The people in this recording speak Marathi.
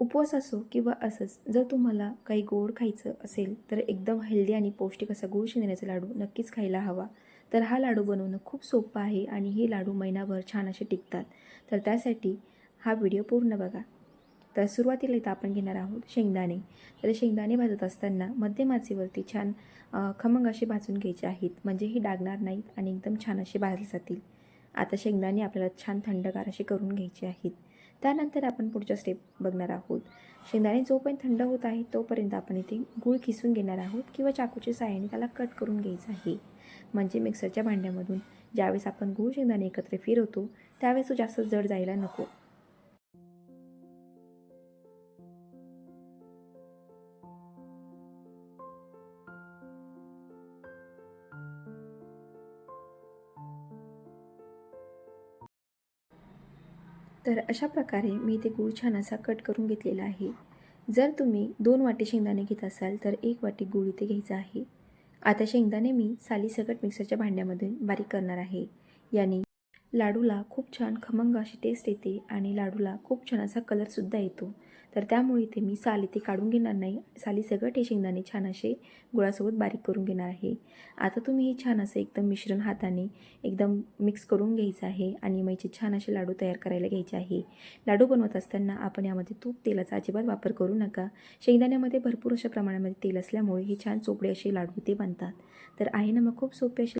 उपवास असो किंवा असंच जर तुम्हाला काही गोड खायचं असेल तर एकदम हेल्दी आणि पौष्टिक असा गुळ शेंगण्याचा लाडू नक्कीच खायला हवा. तर हा लाडू बनवणं खूप सोपं आहे आणि हे लाडू महिनाभर छान असे टिकतात. तर त्यासाठी हा व्हिडिओ पूर्ण बघा. तर सुरुवातीला इथं आपण घेणार आहोत शेंगदाणे. तर शेंगदाणे भाजत असताना मध्यम आचेवरती छान खमंग असे भाजून घ्यायचे आहेत. म्हणजे हे डागणार नाहीत आणि एकदम छान असे भाजले जातील. आता शेंगदाणे आपल्याला छान थंडगार असे करून घ्यायचे आहेत. त्यानंतर आपण पुढच्या स्टेप बघणार आहोत. शेंगदाणे जोपर्यंत थंड होत आहे तोपर्यंत आपण इथे गूळ किसून घेणार आहोत किंवा चाकूच्या साहाय्याने त्याला कट करून घ्यायचं आहे. म्हणजे मिक्सरच्या भांड्यामधून ज्यावेळेस आपण गूळ शेंगदाणे एकत्र फिरवतो त्यावेळेस तो जास्त जड जायला नको. तर अशा प्रकारे मी इथे गूळ छान असा कट करून घेतलेला आहे. जर तुम्ही दोन वाटी शेंगदाणे घेत असाल तर एक वाटी गूळ इथे घ्यायचा आहे. आता शेंगदाणे मी सालीसकट मिक्सरच्या भांड्यामध्ये बारीक करणार आहे. याने लाडूला खूप छान खमंग अशी टेस्ट येते आणि लाडूला खूप छान असा कलरसुद्धा येतो. तर त्यामुळे इथे मी साल इथे काढून घेणार नाही. साली सगळं हे शेंगदाणे छान असे गुळासोबत बारीक करून घेणार आहे. आता तुम्ही हे छान असं एकदम मिश्रण हाताने एकदम मिक्स करून घ्यायचं आहे आणि मैचे छान असे लाडू तयार करायला घ्यायचे आहे. लाडू बनवत असताना आपण यामध्ये तूप तेलाचा अजिबात वापर करू नका. शेंगदाण्यामध्ये भरपूर अशा प्रमाणामध्ये तेल असल्यामुळे हे छान चोपडे असे लाडू ते बनतात. तर आहे ना मग खूप सोपे असे